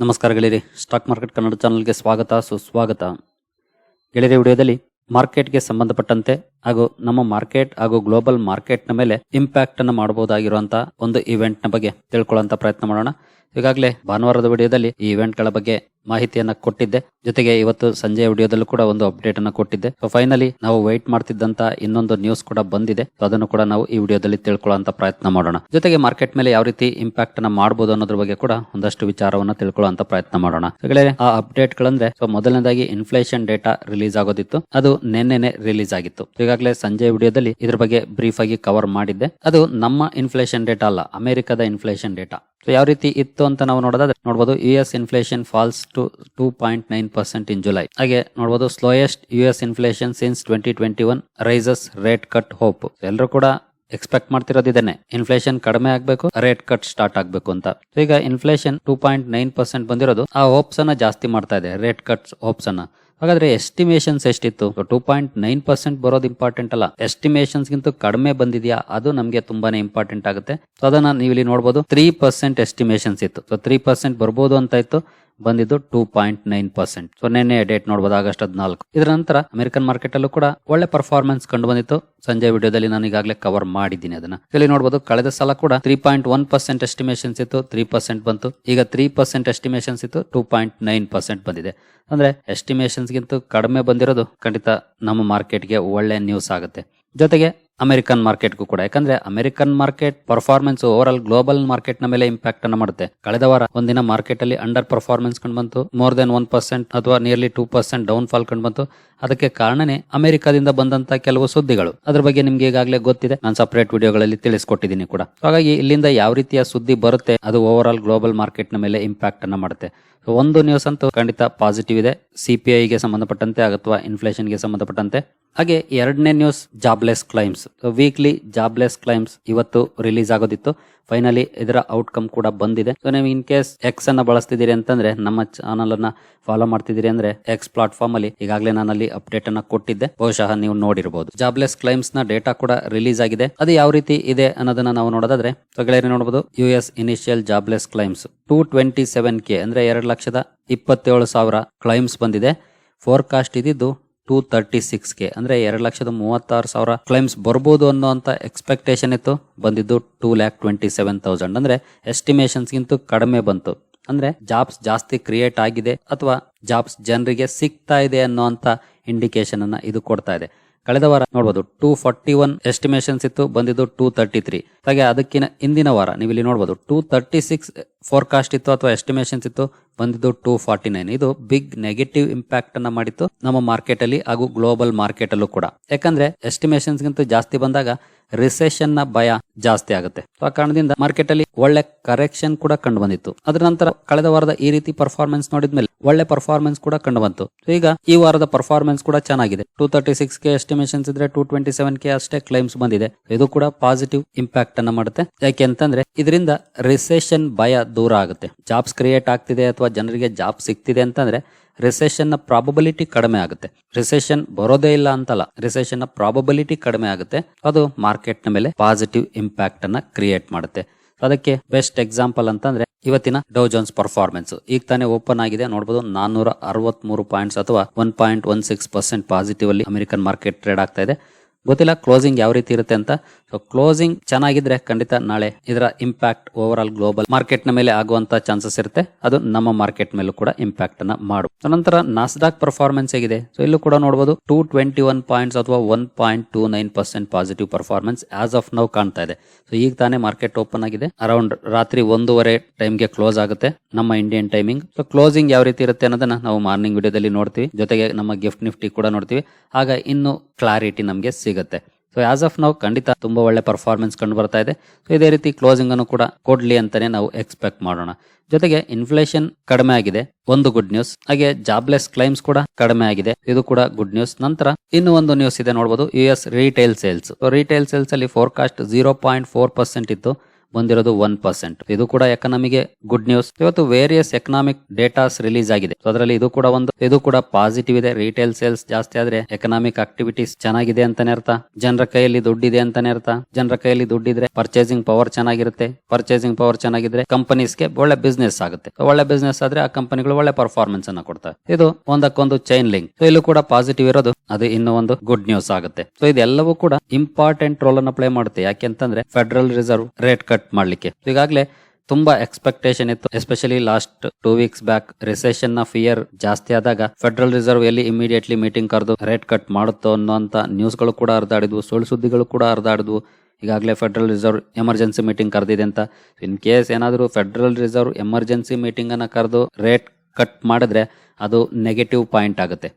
ನಮಸ್ಕಾರ ಗೆಳೆಯರಿ. Stock market Kannada ಚಾನಲ್ಗೆ ಸ್ವಾಗತ, ಸುಸ್ವಾಗತ. ಗೆಳೆಯರಿ, ವಿಡಿಯೋದಲ್ಲಿ ಮಾರ್ಕೆಟ್ಗೆ ಸಂಬಂಧಪಟ್ಟಂತೆ ಹಾಗೂ ನಮ್ಮ ಮಾರ್ಕೆಟ್ ಹಾಗೂ ಗ್ಲೋಬಲ್ ಮಾರ್ಕೆಟ್ನ ಮೇಲೆ ಇಂಪ್ಯಾಕ್ಟ್ ಅನ್ನು ಮಾಡಬಹುದಾಗಿರುವಂತಹ ಒಂದು ಇವೆಂಟ್ನ ಬಗ್ಗೆ ತಿಳ್ಕೊಳ್ಳುವಂತ ಪ್ರಯತ್ನ ಮಾಡೋಣ. ಈಗಾಗಲೇ ಭಾನುವಾರದ ವಿಡಿಯೋದಲ್ಲಿ ಈ ಇವೆಂಟ್ಗಳ ಬಗ್ಗೆ ಮಾಹಿತಿಯನ್ನ ಕೊಟ್ಟಿದ್ದೆ. ಜೊತೆಗೆ ಇವತ್ತು ಸಂಜೆ ವಿಡಿಯೋದಲ್ಲೂ ಕೂಡ ಒಂದು ಅಪ್ಡೇಟ್ ಅನ್ನ ಕೊಟ್ಟಿದ್ದೆ. ಸೊ ಫೈನಲಿ ನಾವು ವೈಟ್ ಮಾಡ್ತಿದ್ದಂತ ಇನ್ನೊಂದು ನ್ಯೂಸ್ ಕೂಡ ಬಂದಿದೆ. ಸೊ ಅದನ್ನು ಕೂಡ ನಾವು ಈ ವಿಡಿಯೋದಲ್ಲಿ ತಿಳ್ಕೊಳ್ಳುವಂತ ಪ್ರಯತ್ನ ಮಾಡೋಣ. ಜೊತೆಗೆ ಮಾರ್ಕೆಟ್ ಮೇಲೆ ಯಾವ ರೀತಿ ಇಂಪ್ಯಾಕ್ಟ್ ಅನ್ನ ಮಾಡಬಹುದು ಅನ್ನೋದ್ರ ಬಗ್ಗೆ ಕೂಡ ಒಂದಷ್ಟು ವಿಚಾರವನ್ನ ತಿಳ್ಕೊಳ್ಳುವಂತ ಪ್ರಯತ್ನ ಮಾಡೋಣ. ಆ ಅಪ್ಡೇಟ್ ಗಳಂದ್ರೆ ಸೊ ಮೊದಲನೇದಾಗಿ ಇನ್ಫ್ಲೇಷನ್ ಡೇಟಾ ರಿಲೀಸ್ ಆಗೋದಿತ್ತು. ಅದು ನಿನ್ನೆನೆ ರಿಲೀಸ್ ಆಗಿತ್ತು. ಈಗಾಗಲೇ ಸಂಜೆ ವಿಡಿಯೋದಲ್ಲಿ ಇದ್ರ ಬಗ್ಗೆ ಬ್ರೀಫ್ ಆಗಿ ಕವರ್ ಮಾಡಿದ್ದೆ. ಅದು ನಮ್ಮ ಇನ್ಫ್ಲೇಷನ್ ಡೇಟಾ ಅಲ್ಲ, ಅಮೆರಿಕದ ಇನ್ಫ್ಲೇಷನ್ ಡೇಟಾ ಸೊ ಯಾವ ರೀತಿ ಇತ್ತು ಅಂತ ನಾವು ನೋಡೋದಾದ್ರೆ ನೋಡಬಹುದು U S inflation falls to two point nine percent in July ಹಾಗೆ ನೋಡಬಹುದು slowest U S inflation since twenty twenty one rises rate cut hope ಎಲ್ಲರೂ ಕೂಡ ಎಕ್ಸ್ಪೆಕ್ಟ್ ಮಾಡ್ತಿರೋದು ಇದನ್ನೇ ಇನ್ಫ್ಲೇಷನ್ ಕಡಿಮೆ ಆಗಬೇಕು ರೇಟ್ ಕಟ್ ಸ್ಟಾರ್ಟ್ ಆಗಬೇಕು ಅಂತ. ಈಗ inflation two point nine percent ಬಂದಿರೋದು, ಆ ಹೋಪ್ಸ್ ಅನ್ನ ಜಾಸ್ತಿ ಮಾಡ್ತಾ ಇದೆ ರೇಟ್ ಕಟ್ಸ್ ಹೋಪ್ಸ್ ಅನ್ನ. ಹಾಗಾದ್ರೆ ಎಸ್ಟಿಮೇಷನ್ಸ್ ಎಷ್ಟಿತ್ತು? ಟೂ ಪಾಯಿಂಟ್ ನೈನ್ ಪರ್ಸೆಂಟ್ ಬರೋದು ಇಂಪಾರ್ಟೆಂಟ್ ಅಲ್ಲ. ಎಸ್ಟಿಮೇಷನ್ಸ್ ಗಿಂತ ಕಡಿಮೆ ಬಂದಿದೆಯಾ? ಅದು ನಮಗೆ ತುಂಬಾನೇ ಇಂಪಾರ್ಟೆಂಟ್ ಆಗುತ್ತೆ. ಸೊ ಅದನ್ನ ನೀವು ಇಲ್ಲಿ ನೋಡಬಹುದು ತ್ರೀ ಪರ್ಸೆಂಟ್ ಎಸ್ಟಿಮೇಷನ್ಸ್ ಇತ್ತು. ಸೊ ತ್ರೀ ಪರ್ಸೆಂಟ್ ಬರ್ಬೋದು ಅಂತ ಇತ್ತು. ಬಂದಿದ್ದು two point nine percent. So ನಿನ್ನೆ ಡೇಟ್ ನೋಡಬಹುದು ಆಗಸ್ಟ್ ಹದಿನಾಲ್ಕು. ಇದರ ನಂತರ ಅಮೆರಿಕನ್ ಮಾರ್ಕೆಟ್ ಅಲ್ಲೂ ಕೂಡ ಒಳ್ಳೆ ಪರ್ಫಾರ್ಮೆನ್ಸ್ ಕಂಡು ಬಂದಿತ್ತು ಸಂಜೆ ವಿಡಿಯೋದಲ್ಲಿ ನಾನು ಈಗಾಗಲೇ ಕವರ್ ಮಾಡಿದ್ದೀನಿ ಅದನ್ನ. ಇಲ್ಲಿ ನೋಡಬಹುದು ಕಳೆದ ಸಲ ಕೂಡ three point one percent estimations ಇತ್ತು ತ್ರೀ ಪರ್ಸೆಂಟ್ ಬಂತು. ಈಗ ತ್ರೀ ಪರ್ಸೆಂಟ್ ಎಸ್ಟಿಮೇಷನ್ಸ್ ಇತ್ತು ಟೂ ಪಾಯಿಂಟ್ ನೈನ್ ಪರ್ಸೆಂಟ್ ಬಂದಿದೆ. ಅಂದ್ರೆ ಎಸ್ಟಿಮೇಷನ್ಸ್ ಗಿಂತ ಕಡಿಮೆ ಬಂದಿರೋದು ಖಂಡಿತ ನಮ್ಮ ಮಾರ್ಕೆಟ್ಗೆ ಒಳ್ಳೆ ನ್ಯೂಸ್ ಆಗುತ್ತೆ. ಜೊತೆಗೆ ಅಮೆರಿಕನ್ ಮಾರ್ಕೆಟ್ಗೂ ಕೂಡ. ಯಾಕಂದ್ರೆ American market performance overall global ಮಾರ್ಕೆಟ್ನ ಮೇಲೆ ಇಂಪ್ಯಾಕ್ಟ್ ಅನ್ನ ಮಾಡುತ್ತೆ. ಕಳೆದ ವಾರ ಒಂದಿನ ಮಾರ್ಕೆಟ್ ಅಲ್ಲಿ ಅಂಡರ್ ಪರ್ಫಾರ್ಮೆನ್ಸ್ ಕಂಡು ಬಂತು. ಮೋರ್ ದೆನ್ ಒನ್ ಪರ್ಸೆಂಟ್ ಅಥವಾ nearly two percent down fall ಕಂಡು ಬಂತು. ಅದಕ್ಕೆ ಕಾರಣನೇ ಅಮೆರಿಕದಿಂದ ಬಂದಂತ ಕೆಲವು ಸುದ್ದಿಗಳು. ಅದ್ರ ಬಗ್ಗೆ ನಿಮ್ಗೆ ಈಗಾಗಲೇ ಗೊತ್ತಿದೆ. ನಾನು ಸಪರೇಟ್ ವಿಡಿಯೋಗಳಲ್ಲಿ ತಿಳಿಸ್ಕೊಟ್ಟಿದ್ದೀನಿ ಕೂಡ. ಹಾಗಾಗಿ ಇಲ್ಲಿಂದ ಯಾವ ರೀತಿಯ ಸುದ್ದಿ ಬರುತ್ತೆ, ಅದು ಓವರ್ ಆಲ್ ಗ್ಲೋಬಲ್ ಮಾರ್ಕೆಟ್ನ ಮೇಲೆ ಇಂಪ್ಯಾಕ್ಟ್ ಅನ್ನ ಮಾಡುತ್ತೆ. ಒಂದು ನ್ಯೂಸ್ ಅಂತೂ ಖಂಡಿತ ಪಾಸಿಟಿವ್ ಇದೆ. ಸಿಪಿಐಗೆ ಸಂಬಂಧಪಟ್ಟಂತೆ ಅಥವಾ ಇನ್ಫ್ಲೇಷನ್ಗೆ ಸಂಬಂಧಪಟ್ಟಂತೆ. ಹಾಗೆ ಎರಡನೇ news jobless claims weekly jobless claims ಇವತ್ತು ರಿಲೀಸ್ ಆಗೋದಿತ್ತು. ಫೈನಲಿ ಇದರ ಔಟ್ಕಮ್ ಕೂಡ ಬಂದಿದೆ. ಸೊ ನೀವು ಇನ್ ಕೇಸ್ ಎಕ್ಸ್ ಅನ್ನ ಬಳಸ್ತಿದ್ದೀರಿ ಅಂತಂದ್ರೆ, ನಮ್ಮ ಚಾನಲ್ ಅನ್ನ ಫಾಲೋ ಮಾಡ್ತಿದ್ದೀರಿ ಅಂದ್ರೆ ಎಕ್ಸ್ ಪ್ಲಾಟ್ಫಾರ್ಮ್ ಅಲ್ಲಿ ಈಗಾಗಲೇ ನಾನು ಅಲ್ಲಿ ಅಪ್ಡೇಟ್ ಅನ್ನ ಕೊಟ್ಟಿದ್ದೆ. ಬಹುಶಃ ನೀವು ನೋಡಿರಬಹುದು ಜಾಬ್ಲೆಸ್ ಕ್ಲೈಮ್ಸ್ನ ಡೇಟಾ ಕೂಡ ರಿಲೀಸ್ ಆಗಿದೆ. ಅದು ಯಾವ ರೀತಿ ಇದೆ ಅನ್ನೋದನ್ನ ನಾವು ನೋಡೋದಾದ್ರೆ ಸೊ ನೋಡಬಹುದು U S initial jobless claims two twenty seven K ಅಂದ್ರೆ ಎರಡು ಲಕ್ಷದ ಇಪ್ಪತ್ತೇಳು ಸಾವಿರ ಕ್ಲೈಮ್ಸ್ ಬಂದಿದೆ. ಫೋರ್ಕಾಸ್ಟ್ ಇದ್ದಿದ್ದು ಟೂ ತರ್ಟಿ ಸಿಕ್ಸ್ ಕೆ ಅಂದ್ರೆ ಎರಡು ಲಕ್ಷದ ಮೂವತ್ತಾರು ಸಾವಿರ ಕ್ಲೈಮ್ಸ್ ಬರ್ಬೋದು ಅನ್ನೋಂತ ಎಕ್ಸ್ಪೆಕ್ಟೇಷನ್ ಇತ್ತು. ಬಂದಿದ್ದು two lakh twenty seven thousand ಅಂದ್ರೆ ಎಸ್ಟಿಮೇಷನ್ಸ್ ಗಿಂತ ಕಡಿಮೆ ಬಂತು. ಅಂದ್ರೆ ಜಾಬ್ಸ್ ಜಾಸ್ತಿ ಕ್ರಿಯೇಟ್ ಆಗಿದೆ ಅಥವಾ ಜಾಬ್ಸ್ ಜನರಿಗೆ ಸಿಗ್ತಾ ಇದೆ ಅನ್ನುವಂತ ಇಂಡಿಕೇಶನ್ ಅನ್ನ ಇದು ಕೊಡ್ತಾ ಇದೆ. ಕಳೆದ ವಾರ ನೋಡಬಹುದು ಟೂ ಫಾರ್ಟಿ ಒನ್ ಎಸ್ಟಿಮೇಷನ್ಸ್ ಇತ್ತು, ಬಂದಿದ್ದು ಟೂ ತರ್ಟಿ ತ್ರೀ ಹಾಗೆ ಅದಕ್ಕಿಂತ ಹಿಂದಿನ ವಾರ ನೀವು ಇಲ್ಲಿ ನೋಡಬಹುದು ಟೂ ತರ್ಟಿ ಸಿಕ್ಸ್ ಫೋರ್ಕಾಸ್ಟ್ ಇತ್ತು ಅಥವಾ ಎಸ್ಟಿಮೇಷನ್ಸ್ ಇತ್ತು, ಬಂದಿದ್ದು ಟೂ ಫಾರ್ಟಿ ನೈನ್ ಇದು ಬಿಗ್ ನೆಗೆಟಿವ್ ಇಂಪ್ಯಾಕ್ಟ್ ಅನ್ನ ಮಾಡಿತ್ತು ನಮ್ಮ ಮಾರ್ಕೆಟ್ ಅಲ್ಲಿ ಹಾಗೂ ಗ್ಲೋಬಲ್ ಮಾರ್ಕೆಟ್ ಅಲ್ಲೂ ಕೂಡ. ಯಾಕಂದ್ರೆ ಎಸ್ಟಿಮೇಷನ್ಸ್ ಗಿಂತ ಜಾಸ್ತಿ ಬಂದಾಗ ರಿಸೆಷನ್ನ ಭಯ ಜಾಸ್ತಿ ಆಗುತ್ತೆ. ಆ ಕಾರಣದಿಂದ ಮಾರ್ಕೆಟ್ ಅಲ್ಲಿ ಒಳ್ಳೆ ಕರೆಕ್ಷನ್ ಕೂಡ ಕಂಡು ಬಂದಿತ್ತು. ಅದರ ನಂತರ ಕಳೆದ ವಾರದ ಈ ರೀತಿ ಪರ್ಫಾರ್ಮೆನ್ಸ್ ನೋಡಿದ್ಮೇಲೆ ಒಳ್ಳೆ ಪರ್ಫಾರ್ಮೆನ್ಸ್ ಕೂಡ ಕಂಡು ಬಂತು. ಈಗ ಈ ವಾರದ ಪರ್ಫಾರ್ಮೆನ್ಸ್ ಕೂಡ ಚೆನ್ನಾಗಿದೆ. Two thirty six K estimations ಇದ್ರೆ ಟೂ ಟ್ವೆಂಟಿ ಸೆವೆನ್ ಕೆ ಅಷ್ಟೇ ಕ್ಲೈಮ್ಸ್ ಬಂದಿದೆ. ಇದು ಕೂಡ ಪಾಸಿಟಿವ್ ಇಂಪ್ಯಾಕ್ಟ್ ಅನ್ನ ಮಾಡುತ್ತೆ. ಯಾಕೆ ಅಂತಂದ್ರೆ ಇದರಿಂದ ರಿಸೆಷನ್ ಭಯ ದೂರ ಆಗುತ್ತೆ. ಜಾಬ್ಸ್ ಕ್ರಿಯೇಟ್ ಆಗ್ತಿದೆ ಅಥವಾ ಜನರಿಗೆ ಜಾಬ್ ಸಿಗ್ತಿದೆ ಅಂತಂದ್ರೆ ರಿಸೆಷನ್ನ ಪ್ರಾಬಬಿಲಿಟಿ ಕಡಿಮೆ ಆಗುತ್ತೆ. ರಿಸೆಷನ್ ಬರೋದೇ ಇಲ್ಲ ಅಂತಲ್ಲ. ರಿಸೆಷನ್ನ ಪ್ರಾಬಬಿಲಿಟಿ ಕಡಿಮೆ ಆಗುತ್ತೆ. ಅದು ಮಾರ್ಕೆಟ್ನ ಮೇಲೆ ಪಾಸಿಟಿವ್ ಇಂಪ್ಯಾಕ್ಟ್ ಅನ್ನ ಕ್ರಿಯೇಟ್ ಮಾಡುತ್ತೆ. ಅದಕ್ಕೆ ಬೆಸ್ಟ್ ಎಕ್ಸಾಂಪಲ್ ಅಂತಂದ್ರೆ, ಇವತ್ತಿನ ಡೌ ಜೋನ್ಸ್ ಪರ್ಫಾರ್ಮೆನ್ಸ್ ಈಗ ತಾನೇ ಓಪನ್ ಆಗಿದೆ. ನೋಡಬಹುದು ನಾನ್ನೂರ ಅರವತ್ ಮೂರು ಪಾಯಿಂಟ್ಸ್ ಅಥವಾ one point one six percent positive ಅಲ್ಲಿ ಅಮೆರಿಕನ್ ಮಾರ್ಕೆಟ್ ಟ್ರೇಡ್ ಆಗ್ತಾ ಇದೆ. ಗೊತ್ತಿಲ್ಲ ಕ್ಲೋಸಿಂಗ್ ಯಾವ ರೀತಿ ಇರುತ್ತೆ ಅಂತ. ಸೊ ಕ್ಲೋಸಿಂಗ್ ಚೆನ್ನಾಗಿದ್ರೆ ಖಂಡಿತ ನಾಳೆ ಇದರ ಇಂಪ್ಯಾಕ್ಟ್ ಓವರ್ ಆಲ್ ಗ್ಲೋಬಲ್ ಮಾರ್ಕೆಟ್ನ ಮೇಲೆ ಆಗುವಂತ ಚಾನ್ಸಸ್ ಇರುತ್ತೆ. ಅದು ನಮ್ಮ ಮಾರ್ಕೆಟ್ ಮೇಲೂ ಕೂಡ ಇಂಪ್ಯಾಕ್ಟ್ ಅನ್ನ ಮಾಡು. ನಂತರ ನಾಸ್ಡಾಕ್ ಪರ್ಫಾರ್ಮೆನ್ಸ್ ಹೇಗಿದೆ? ಸೊ ಇಲ್ಲೂ ಕೂಡ ನೋಡಬಹುದು ಟೂ ಟ್ವೆಂಟಿ ಒನ್ ಪಾಯಿಂಟ್ಸ್ ಅಥವಾ one point two nine percent positive performance as of now ಕಾಣ್ತಾ ಇದೆ. ಸೊ ಈಗ ತಾನೇ ಮಾರ್ಕೆಟ್ ಓಪನ್ ಆಗಿದೆ. ಅರೌಂಡ್ ರಾತ್ರಿ ಒಂದೂವರೆ ಟೈಮ್ಗೆ ಕ್ಲೋಸ್ ಆಗುತ್ತೆ ನಮ್ಮ ಇಂಡಿಯನ್ ಟೈಮಿಂಗ್ ಸೊ ಕ್ಲೋಸಿಂಗ್ ಯಾವ ರೀತಿ ಇರುತ್ತೆ ಅನ್ನೋದನ್ನ ನಾವು ಮಾರ್ನಿಂಗ್ ವಿಡಿಯೋದಲ್ಲಿ ನೋಡ್ತೀವಿ. ಜೊತೆಗೆ ನಮ್ಮ ಗಿಫ್ಟ್ ನಿಫ್ಟಿ ಕೂಡ ನೋಡ್ತೀವಿ. ಆಗ ಇನ್ನು ಕ್ಲಾರಿಟಿ ನಮಗೆ ಸಿಗುತ್ತೆ. ಸೊ ಆಸ್ ಆಫ್ ನಾವು ಖಂಡಿತ ತುಂಬಾ ಒಳ್ಳೆ ಪರ್ಫಾರ್ಮೆನ್ಸ್ ಕಂಡು ಬರ್ತಾ ಇದೆ. ಸೊ ಇದೇ ರೀತಿ ಕ್ಲೋಸಿಂಗ್ ಅನ್ನು ಕೂಡ ಕೊಡ್ಲಿ ಅಂತಾನೆ ನಾವು ಎಕ್ಸ್ಪೆಕ್ಟ್ ಮಾಡೋಣ. ಜೊತೆಗೆ ಇನ್ಫ್ಲೇಷನ್ ಕಡಿಮೆ ಆಗಿದೆ. ಒಂದು ಗುಡ್ ನ್ಯೂಸ್ ಹಾಗೆ ಜಾಬ್ಲೆಸ್ ಕ್ಲೈಮ್ಸ್ ಕೂಡ ಕಡಿಮೆ ಆಗಿದೆ. ಇದು ಕೂಡ ಗುಡ್ ನ್ಯೂಸ್ ನಂತರ ಇನ್ನು ಒಂದು ನ್ಯೂಸ್ ಇದೆ ನೋಡಬಹುದು U S retail sales retail sales ಅಲ್ಲಿ forecast zero point four percent ಇತ್ತು. ಬಂದಿರೋದು ಒನ್ ಪರ್ಸೆಂಟ್ ಇದು ಕೂಡ ಎಕನಾಮಿಗೆ ಗುಡ್ ನ್ಯೂಸ್ ಇವತ್ತು ವೇರಿಯಸ್ ಎಕನಾಮಿಕ್ ಡೇಟಾಸ್ ರಿಲೀಸ್ ಆಗಿದೆ. ಅದರಲ್ಲಿ ಇದು ಕೂಡ ಒಂದು, ಇದು ಕೂಡ ಪಾಸಿಟಿವ್ ಇದೆ. ರಿಟೇಲ್ ಸೇಲ್ಸ್ ಜಾಸ್ತಿ ಆದ್ರೆ ಎಕನಾಮಿಕ್ ಆಕ್ಟಿವಿಟೀಸ್ ಚೆನ್ನಾಗಿದೆ ಅಂತಾನೆ ಅರ್ಥ. ಜನರ ಕೈಯಲ್ಲಿ ದುಡ್ಡಿದೆ ಅಂತಾನೆ ಅರ್ಥ. ಜನರ ಕೈಯಲ್ಲಿ ದುಡ್ಡಿದ್ರೆ ಪರ್ಚೇಸಿಂಗ್ ಪವರ್ ಚೆನ್ನಾಗಿರುತ್ತೆ. ಪರ್ಚೇಸಿಂಗ್ ಪವರ್ ಚೆನ್ನಾಗಿದ್ರೆ ಕಂಪನೀಸ್ಗೆ ಒಳ್ಳೆ ಬಿಸ್ನೆಸ್ ಆಗುತ್ತೆ. ಒಳ್ಳೆ ಬಿಸ್ನೆಸ್ ಆದ್ರೆ ಆ ಕಂಪನಿಗಳು ಒಳ್ಳೆ ಪರ್ಫಾರ್ಮೆನ್ಸ್ ಅನ್ನ ಕೊಡ್ತಾರೆ ಇದು ಒಂದಕ್ಕೊಂದು ಚೈನ್ ಲಿಂಕ್ ಸೊ ಇಲ್ಲೂ ಕೂಡ ಪಾಸಿಟಿವ್ ಇರೋದು. ಅದು ಇನ್ನೂ ಒಂದು ಗುಡ್ ನ್ಯೂಸ್ ಆಗುತ್ತೆ. ಸೊ ಇದೆಲ್ಲವೂ ಕೂಡ ಇಂಪಾರ್ಟೆಂಟ್ ರೋಲ್ ಅನ್ನು ಪ್ಲೇ ಮಾಡುತ್ತೆ. ಯಾಕೆಂತಂದ್ರೆ ಫೆಡರಲ್ ರಿಸರ್ವ್ ರೇಟ್ ಕಟ್ ಮಾಡ್ಲಿಕ್ಕೆ. ಈಗಾಗಲೇ ತುಂಬಾ ಎಕ್ಸ್ಪೆಕ್ಟೇಷನ್ ಇತ್ತು especially last two weeks back ರಿಸೆಷನ್ನ fear ಜಾಸ್ತಿ ಆದಾಗ ಫೆಡರಲ್ ರಿಸರ್ವ್ ಎಲ್ಲಿ ಇಮಿಡಿಯೇಟ್ಲಿ ಮೀಟಿಂಗ್ ಕರೆದು ರೇಟ್ ಕಟ್ ಮಾಡುತ್ತೋ ಅನ್ನೋಂತ ನ್ಯೂಸ್ಗಳು ಕೂಡ ಹರಿದಾಡಿದ್ವು, ಸುಳ್ಳು ಸುದ್ದಿಗಳು ಕೂಡ ಹರಿದಾಡಿದ್ವು. ಈಗಾಗಲೇ ಫೆಡರಲ್ ರಿಸರ್ವ್ ಎಮರ್ಜೆನ್ಸಿ ಮೀಟಿಂಗ್ ಕರೆದಿದೆ ಅಂತ. ಇನ್ ಕೇಸ್ ಏನಾದರೂ ಫೆಡರಲ್ ರಿಸರ್ವ್ ಎಮರ್ಜೆನ್ಸಿ ಮೀಟಿಂಗ್ ಅನ್ನ ಕರೆದು ರೇಟ್ ಕಟ್ ಮಾಡಿದ್ರೆ ಅದು ನೆಗೆಟಿವ್ ಪಾಯಿಂಟ್ ಆಗುತ್ತೆ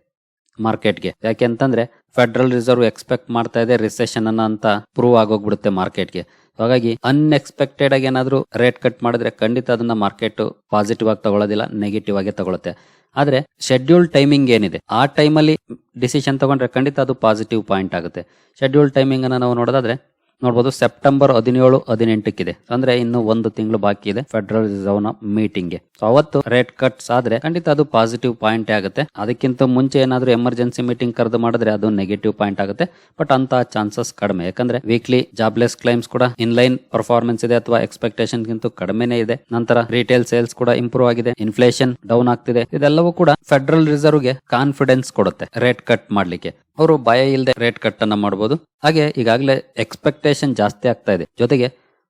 ಮಾರ್ಕೆಟ್ಗೆ ಯಾಕೆ ಅಂತಂದ್ರೆ ಫೆಡರಲ್ ರಿಸರ್ವ್ ಎಕ್ಸ್ಪೆಕ್ಟ್ ಮಾಡ್ತಾ ಇದೆ ರಿಸೆಷನ್ ಅನ್ನ ಅಂತ ಪ್ರೂವ್ ಆಗೋಗ್ಬಿಡುತ್ತೆ ಮಾರ್ಕೆಟ್ಗೆ ಹಾಗಾಗಿ ಅನ್ಎಕ್ಸ್ಪೆಕ್ಟೆಡ್ ಆಗಿ ಏನಾದರೂ ರೇಟ್ ಕಟ್ ಮಾಡಿದ್ರೆ ಖಂಡಿತ ಅದನ್ನ ಮಾರ್ಕೆಟ್ ಪಾಸಿಟಿವ್ ಆಗಿ ತಗೊಳ್ಳೋದಿಲ್ಲ ನೆಗೆಟಿವ್ ಆಗಿ ತಗೊಳುತ್ತೆ. ಆದ್ರೆ ಶೆಡ್ಯೂಲ್ ಟೈಮಿಂಗ್ ಏನಿದೆ? ಆ ಟೈಮಲ್ಲಿ ಡಿಸಿಷನ್ ತಗೊಂಡ್ರೆ ಖಂಡಿತ ಅದು ಪಾಸಿಟಿವ್ ಪಾಯಿಂಟ್ ಆಗುತ್ತೆ. ಶೆಡ್ಯೂಲ್ ಟೈಮಿಂಗ್ ಅನ್ನ ನಾವು ನೋಡೋದಾದ್ರೆ ನೋಡಬಹುದು ಸೆಪ್ಟೆಂಬರ್ ಹದಿನೇಳು, ಹದಿನೆಂಟಕ್ಕಿದೆ. ಅಂದ್ರೆ ಇನ್ನು ಒಂದು ತಿಂಗಳು ಬಾಕಿ ಇದೆ ಫೆಡರಲ್ ರಿಸರ್ವ್ನ ಮೀಟಿಂಗ್ಗೆ. ಸೊ ಅವತ್ತು ರೇಟ್ ಕಟ್ಸ್ ಆದ್ರೆ ಖಂಡಿತ ಅದು ಪಾಸಿಟಿವ್ ಪಾಯಿಂಟ್ ಆಗುತ್ತೆ. ಅದಕ್ಕಿಂತ ಮುಂಚೆ ಏನಾದ್ರೂ ಎಮರ್ಜೆನ್ಸಿ ಮೀಟಿಂಗ್ ಕರೆದು ಮಾಡಿದ್ರೆ ಅದು ನೆಗೆಟಿವ್ ಪಾಯಿಂಟ್ ಆಗುತ್ತೆ. ಬಟ್ ಅಂತ ಚಾನ್ಸಸ್ ಕಡಿಮೆ. ಯಾಕಂದ್ರೆ ವೀಕ್ಲಿ ಜಾಬ್ಲೆಸ್ ಕ್ಲೈಮ್ಸ್ ಕೂಡ ಇನ್ ಲೈನ್ ಪರ್ಫಾರ್ಮೆನ್ಸ್ ಇದೆ ಅಥವಾ ಎಕ್ಸ್ಪೆಕ್ಟೇಷನ್ ಗಿಂತ ಕಡಿಮೆನೇ ಇದೆ. ನಂತರ ರಿಟೇಲ್ ಸೇಲ್ಸ್ ಕೂಡ ಇಂಪ್ರೂವ್ ಆಗಿದೆ. ಇನ್ಫ್ಲೇಷನ್ ಡೌನ್ ಆಗ್ತಿದೆ. ಇದೆಲ್ಲವೂ ಕೂಡ ಫೆಡರಲ್ ರಿಸರ್ವ್ಗೆ ಕಾನ್ಫಿಡೆನ್ಸ್ ಕೊಡುತ್ತೆ ರೇಟ್ ಕಟ್ ಮಾಡ್ಲಿಕ್ಕೆ. ಅವರು ಭಯ ಇಲ್ಲದೆ ರೇಟ್ ಕಟ್ ಅನ್ನ ಮಾಡಬಹುದು ಹಾಗೆ ಈಗಾಗಲೇ ಎಕ್ಸ್ಪೆಕ್ಟೇಷನ್ ಜಾಸ್ತಿ ಆಗ್ತಾ ಇದೆ. ಜೊತೆಗೆ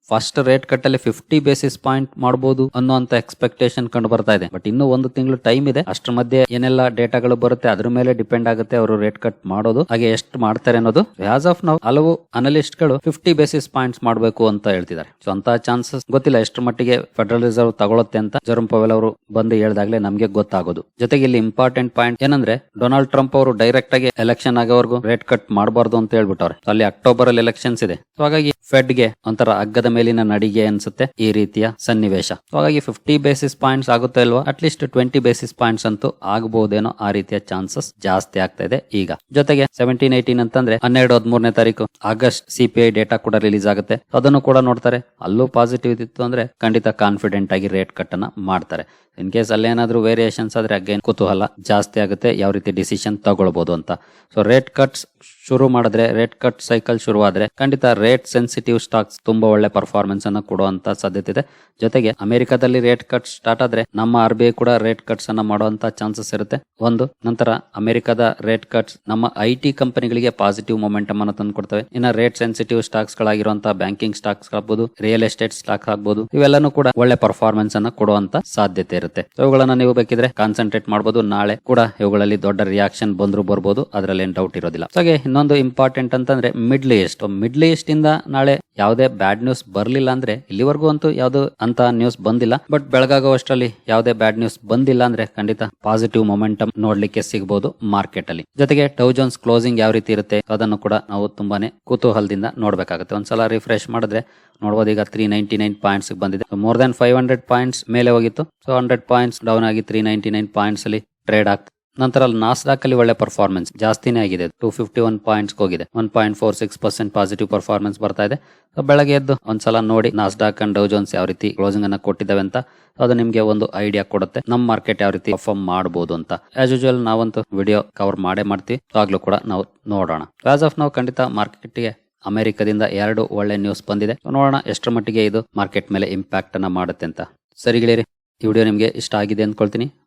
ಫಸ್ಟ್ ರೇಟ್ ಕಟ್ ಅಲ್ಲಿ ಫಿಫ್ಟಿ ಬೇಸಿಸ್ ಪಾಯಿಂಟ್ ಮಾಡಬಹುದು ಅನ್ನುವಂತ ಎಕ್ಸ್ಪೆಕ್ಟೇಷನ್ ಕಂಡು ಬರ್ತಾ ಇದೆ. ಬಟ್ ಇನ್ನು ಒಂದು ತಿಂಗಳು ಟೈಮ್ ಇದೆ. ಅಷ್ಟರ ಮಧ್ಯೆ ಏನೆಲ್ಲ ಡೇಟಾಗಳು ಬರುತ್ತೆ ಅದ್ರ ಮೇಲೆ ಡಿಪೆಂಡ್ ಆಗುತ್ತೆ ಅವರು ರೇಟ್ ಕಟ್ ಮಾಡೋದು, ಹಾಗೆ ಎಷ್ಟು ಮಾಡ್ತಾರೆ ಅನ್ನೋದು. ಆಸ್ ಆಫ್ ನಾವು ಹಲವು ಅನಲಿಸ್ಟ್ಗಳು ಫಿಫ್ಟಿ ಬೇಸಿಸ್ ಪಾಯಿಂಟ್ಸ್ ಮಾಡಬೇಕು ಅಂತ ಹೇಳ್ತಿದ್ದಾರೆ. ಸೊ ಅಂತ ಚಾನ್ಸಸ್ ಗೊತ್ತಿಲ್ಲ ಎಷ್ಟು ಮಟ್ಟಿಗೆ ಫೆಡರಲ್ ರಿಸರ್ವ್ ತಗೊಳುತ್ತೆ ಅಂತ ಜರುಮ್ ಪವೆಲ್ ಅವರು ಬಂದು ಹೇಳ್ದಾಗ್ಲೇ ನಮಗೆ ಗೊತ್ತಾಗೋದು. ಜೊತೆಗೆ ಇಲ್ಲಿ ಇಂಪಾರ್ಟೆಂಟ್ ಪಾಯಿಂಟ್ ಏನಂದ್ರೆ ಡೊನಾಲ್ಡ್ ಟ್ರಂಪ್ ಅವರು ಡೈರೆಕ್ಟ್ ಆಗಿ ಎಲೆಕ್ಷನ್ ಆಗೋವರೆಗೂ ರೇಟ್ ಕಟ್ ಮಾಡಬಾರ್ದು ಅಂತ ಹೇಳ್ಬಿಟ್ಟವ್ರೆ. ಅಲ್ಲಿ ಅಕ್ಟೋಬರ್ ಅಲ್ಲಿ ಎಲೆಕ್ಷನ್ಸ್ ಇದೆ. ಸೊ ಹಾಗಾಗಿ ಫೆಡ್ಗೆ ಒಂಥರ ಅಗ್ಗದ ಮೇಲಿನ ನಡಿಗೆ ಅನ್ಸುತ್ತೆ ಈ ರೀತಿಯ ಸನ್ನಿವೇಶ. ಹಾಗಾಗಿ ಫಿಫ್ಟಿ ಬೇಸಿಸ್ ಪಾಯಿಂಟ್ಸ್ ಆಗುತ್ತೆ ಅಲ್ವಾ ಅಟ್ಲೀಸ್ಟ್ ಟ್ವೆಂಟಿ ಬೇಸಿಸ್ ಪಾಯಿಂಟ್ಸ್ ಅಂತೂ ಆಗಬಹುದೇನೋ ಆ ರೀತಿಯ ಚಾನ್ಸಸ್ ಜಾಸ್ತಿ ಆಗ್ತಾ ಇದೆ ಈಗ. ಜೊತೆಗೆ ಸೆವೆಂಟೀನ್ ಏಟೀನ್ ಅಂತಂದ್ರೆ ಹನ್ನೆರಡು, ಹದಿಮೂರನೇ ತಾರೀಕು, ಆಗಸ್ಟ್ ಸಿಪಿಐ ಡೇಟಾ ಕೂಡ ರಿಲೀಸ್ ಆಗುತ್ತೆ. ಅದನ್ನು ಕೂಡ ನೋಡ್ತಾರೆ. ಅಲ್ಲೂ ಪಾಸಿಟಿವ್ ಇತ್ತು ಅಂದ್ರೆ ಖಂಡಿತ ಕಾನ್ಫಿಡೆಂಟ್ ಆಗಿ ರೇಟ್ ಕಟ್ ಅನ್ನ ಮಾಡ್ತಾರೆ. ಇನ್ ಕೇಸ್ ಅಲ್ಲೇನಾದ್ರೂ ವೇರಿಯೇಷನ್ಸ್ ಆದ್ರೆ ಅಗೇನ್ ಕುತೂಹಲ ಜಾಸ್ತಿ ಆಗುತ್ತೆ, ಯಾವ ರೀತಿ ಡಿಸಿಷನ್ ತಗೊಳ್ಬಹುದು ಅಂತ. ಸೊ ರೇಟ್ ಕಟ್ಸ್ ಶುರು ಮಾಡಿದ್ರೆ ರೇಟ್ ಕಟ್ ಸೈಕಲ್ ಶುರುವಾದ್ರೆ ಖಂಡಿತ ರೇಟ್ ಸೆನ್ಸಿಟಿವ್ ಸ್ಟಾಕ್ಸ್ ತುಂಬಾ ಒಳ್ಳೆ ಪರ್ಫಾರ್ಮೆನ್ಸ್ ಅನ್ನ ಕೊಡುವಂತ ಸಾಧ್ಯತೆ ಇದೆ. ಜೊತೆಗೆ ಅಮೆರಿಕದಲ್ಲಿ ರೇಟ್ ಕಟ್ ಸ್ಟಾರ್ಟ್ ಆದ್ರೆ ನಮ್ಮ ಆರ್ ಬಿ ಐ ಕೂಡ ರೇಟ್ ಕಟ್ಸ್ ಅನ್ನ ಮಾಡುವಂತ ಚಾನ್ಸಸ್ ಇರುತ್ತೆ. ಒಂದು, ನಂತರ ಅಮೆರಿಕದ ರೇಟ್ ಕಟ್ಸ್ ನಮ್ಮ ಐ ಟಿ ಕಂಪನಿಗಳಿಗೆ ಪಾಸಿಟಿವ್ ಮೊಮೆಂಟಮ್ ಅನ್ನು ತಂದು ಕೊಡ್ತವೆ. ಇನ್ನ ರೇಟ್ ಸೆನ್ಸಿಟಿವ್ ಸ್ಟಾಕ್ಸ್ ಗಳಾಗಿರುವಂತಹ ಬ್ಯಾಂಕಿಂಗ್ ಸ್ಟಾಕ್ಸ್ ಆಗ್ಬಹುದು ರಿಯಲ್ ಎಸ್ಟೇಟ್ ಸ್ಟಾಕ್ ಆಗ್ಬಹುದು ಇವೆಲ್ಲನೂ ಕೂಡ ಒಳ್ಳೆ ಪರ್ಫಾರ್ಮೆನ್ಸ್ ಅನ್ನ ಕೊಡುವಂತ ಸಾಧ್ಯತೆ ಇರುತ್ತೆ. ಇವುಗಳನ್ನ ನೀವು ಬೇಕಿದ್ರೆ ಕಾನ್ಸಂಟ್ರೇಟ್ ಮಾಡಬಹುದು ನಾಳೆ ಕೂಡ ಇವುಗಳಲ್ಲಿ ದೊಡ್ಡ ರಿಯಾಕ್ಷನ್ ಬಂದ್ರು ಬರ್ಬೋದು. ಅದರಲ್ಲಿ ಏನ್ ಡೌಟ್ ಇರೋದಿಲ್ಲ. ಹಾಗೆ ಇನ್ನೊಂದು ಇಂಪಾರ್ಟೆಂಟ್ ಅಂತಂದ್ರೆ ಮಿಡ್ಲ್ ಈಸ್ಟ್ ಮಿಡ್ಲ್ ಈಸ್ಟ್ ಇಂದ ನಾಳೆ ಯಾವುದೇ ಬ್ಯಾಡ್ ನ್ಯೂಸ್ ಬರಲಿಲ್ಲ ಅಂದ್ರೆ, ಇಲ್ಲಿವರೆಗೂ ಅಂತೂ ಯಾವ್ದು ಅಂತ ನ್ಯೂಸ್ ಬಂದಿಲ್ಲ. ಬಟ್ ಬೆಳಗಾಗುವಷ್ಟರಲ್ಲಿ ಯಾವುದೇ ಬ್ಯಾಡ್ ನ್ಯೂಸ್ ಬಂದಿಲ್ಲ ಅಂದ್ರೆ ಖಂಡಿತ ಪಾಸಿಟಿವ್ ಮೊಮೆಂಟಮ್ ನೋಡ್ಲಿಕ್ಕೆ ಸಿಗಬಹುದು ಮಾರ್ಕೆಟ್ ಅಲ್ಲಿ. ಜೊತೆಗೆ ಟೌಜನ್ಸ್ ಕ್ಲೋಸಿಂಗ್ ಯಾವ ರೀತಿ ಇರುತ್ತೆ ಅದನ್ನು ಕೂಡ ನಾವು ತುಂಬಾನೇ ಕುತೂಹಲದಿಂದ ನೋಡ್ಬೇಕಾಗುತ್ತೆ. ಒಂದ್ಸಲ ರಿಫ್ರೆಶ್ ಮಾಡಿದ್ರೆ ನೋಡಬಹುದು ಈಗ ತ್ರೀ ನೈಂಟಿ ನೈನ್ ಪಾಯಿಂಟ್ಸ್ ಬಂದಿದೆ more than five hundred points ಮೇಲೆ ಹೋಗಿತ್ತು. ಸೊ ಹಂಡ್ರೆಡ್ ಪಾಯಿಂಟ್ಸ್ ಡೌನ್ ಆಗಿ ತ್ರೀ ನೈಂಟಿ ನೈನ್ ಪಾಯಿಂಟ್ಸ್ ಅಲ್ಲಿ ಟ್ರೇಡ್ ಆಗ್ತದೆ ನಂತರ ಅಲ್ಲಿ ನಾಸ್ಡಾಕ್ ಅಲ್ಲಿ ಒಳ್ಳೆ ಪರ್ಫಾರ್ಮೆನ್ಸ್ ಜಾಸ್ತಿನೇ ಆಗಿದೆ. ಟೂ ಫಿಫ್ಟಿ ಒನ್ ಪಾಯಿಂಟ್ಸ್ ಹೋಗಿದೆ. One point four six percent positive performance ಬರ್ತಾ ಇದೆ. ಸೊ ಬೆಳಗ್ಗೆ ಎದ್ದು ಒಂದ್ಸಲ ನೋಡಿ ನಾಸ್ಡಾಕ್ ಅಂಡ್ ಡೌ ಜೋನ್ಸ್ ಯಾವ ರೀತಿ ಕ್ಲೋಸಿಂಗ್ ಅನ್ನ ಕೊಟ್ಟಿದ್ದಾವೆ ಅಂತ. ಅದು ನಿಮ್ಗೆ ಒಂದು ಐಡಿಯಾ ಕೊಡುತ್ತೆ. ನಮ್ಮ ಮಾರ್ಕೆಟ್ ಯಾವ ರೀತಿ ಪರ್ಫಾರ್ಮ್ ಮಾಡಬಹುದು ಅಂತ. ಆಸ್ ಯೂಶುವಲ್ ನಾವಂತೂ ವಿಡಿಯೋ ಕವರ್ ಮಾಡೇ ಮಾಡ್ತೀವಿ. ಆಗ್ಲೂ ಕೂಡ ನಾವು ನೋಡೋಣ. ಆಸ್ ಆಫ್ ನಾವು ಖಂಡಿತ ಮಾರ್ಕೆಟ್ಗೆ ಅಮೆರಿಕದಿಂದ ಎರಡು ಒಳ್ಳೆ ನ್ಯೂಸ್ ಬಂದಿದೆ. ನೋಡೋಣ ಎಷ್ಟರ ಮಟ್ಟಿಗೆ ಇದು ಮಾರ್ಕೆಟ್ ಮೇಲೆ ಇಂಪ್ಯಾಕ್ಟ್ ಅನ್ನ ಮಾಡುತ್ತೆ ಅಂತ. ಸರಿ ಗೆಳೆಯರಿ, ಈ ವಿಡಿಯೋ ನಿಮಗೆ ಇಷ್ಟ ಆಗಿದೆ ಅಂದ್ಕೊಳ್ತೀನಿ.